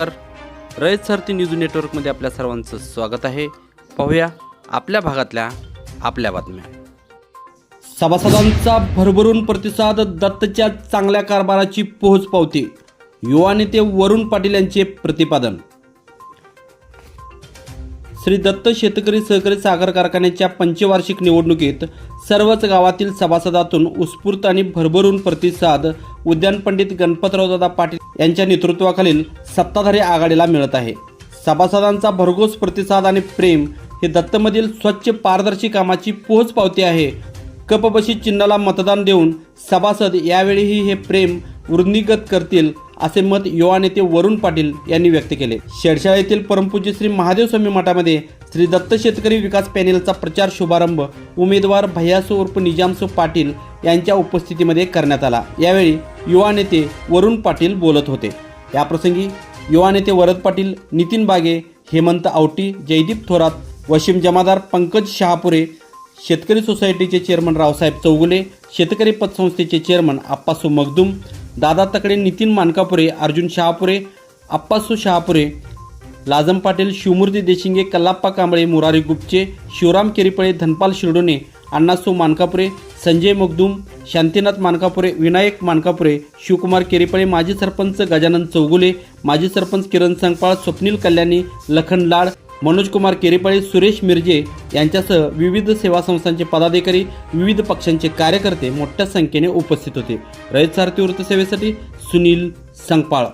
तर रयत सारथी न्यूज नेटवर्कमध्ये आपल्या सर्वांचं स्वागत आहे. पाहूया आपल्या भागातल्या आपल्या बातम्या. सभासदांचा भरभरून प्रतिसाद दत्तच्या चांगल्या कारभाराची पोहोच पावते युवा नेते वरुण पाटील यांचे प्रतिपादन. श्री दत्त शेतकरी सहकारी साखर कारखान्याच्या पंचवार्षिक निवडणुकीत सर्वच गावातील सभासदातून उत्स्फूर्त आणि भरभरून प्रतिसाद उद्यान पंडित गणपतरावदादा पाटील यांच्या नेतृत्वाखालील सत्ताधारी आघाडीला मिळत आहे. सभासदांचा भरघोस प्रतिसाद आणि प्रेम हे दत्तमधील स्वच्छ पारदर्शी कामाची पोहोच पावती आहे. कपबशी चिन्हाला मतदान देऊन सभासद यावेळीही हे प्रेम वृद्धिगत करतील असे मत युवा नेते वरुण पाटील यांनी व्यक्त केले. शेडशाळेतील येथील परमपूज्य श्री महादेव स्वामी मठामध्ये श्री दत्त शेतकरी विकास पॅनेलचा प्रचार शुभारंभ उमेदवार भैयासो उर्फ निजामसो पाटील यांच्या उपस्थितीमध्ये करण्यात आला. यावेळी युवा नेते वरुण पाटील बोलत होते. याप्रसंगी युवा नेते वरद पाटील नितीन बागे हेमंत आवटी जयदीप थोरात वशिम जमादार पंकज शहापुरे शेतकरी सोसायटीचे चेअरमन रावसाहेब चौगुले शेतकरी पतसंस्थेचे चेअरमन अप्पासू मगदूम दादा तकडे नितीन मानकापुरे अर्जुन शहापुरे अप्पासू शहापुरे लाजम पाटील शिवमूर्ती देशिंगे कल्लाप्पा कांबळे मुरारी गुप्चे शिवराम केरीपळे धनपाल शिर्डोने अण्णासू मानकापुरे संजय मगदूम शांतीनाथ मानकापुरे विनायक मानकापुरे शिवकुमार केरीपळे माजी सरपंच गजानन चौगुले माजी सरपंच किरण संगपाळ स्वप्नील कल्याणी लखन लाड मनोजकुमार केरीपळे सुरेश मिरजे यांच्यासह विविध सेवा संस्थांचे पदाधिकारी विविध पक्षांचे कार्यकर्ते मोठ्या संख्येने उपस्थित होते. रयत सारथी वृत्तसेवेसाठी सुनील संगपाळ.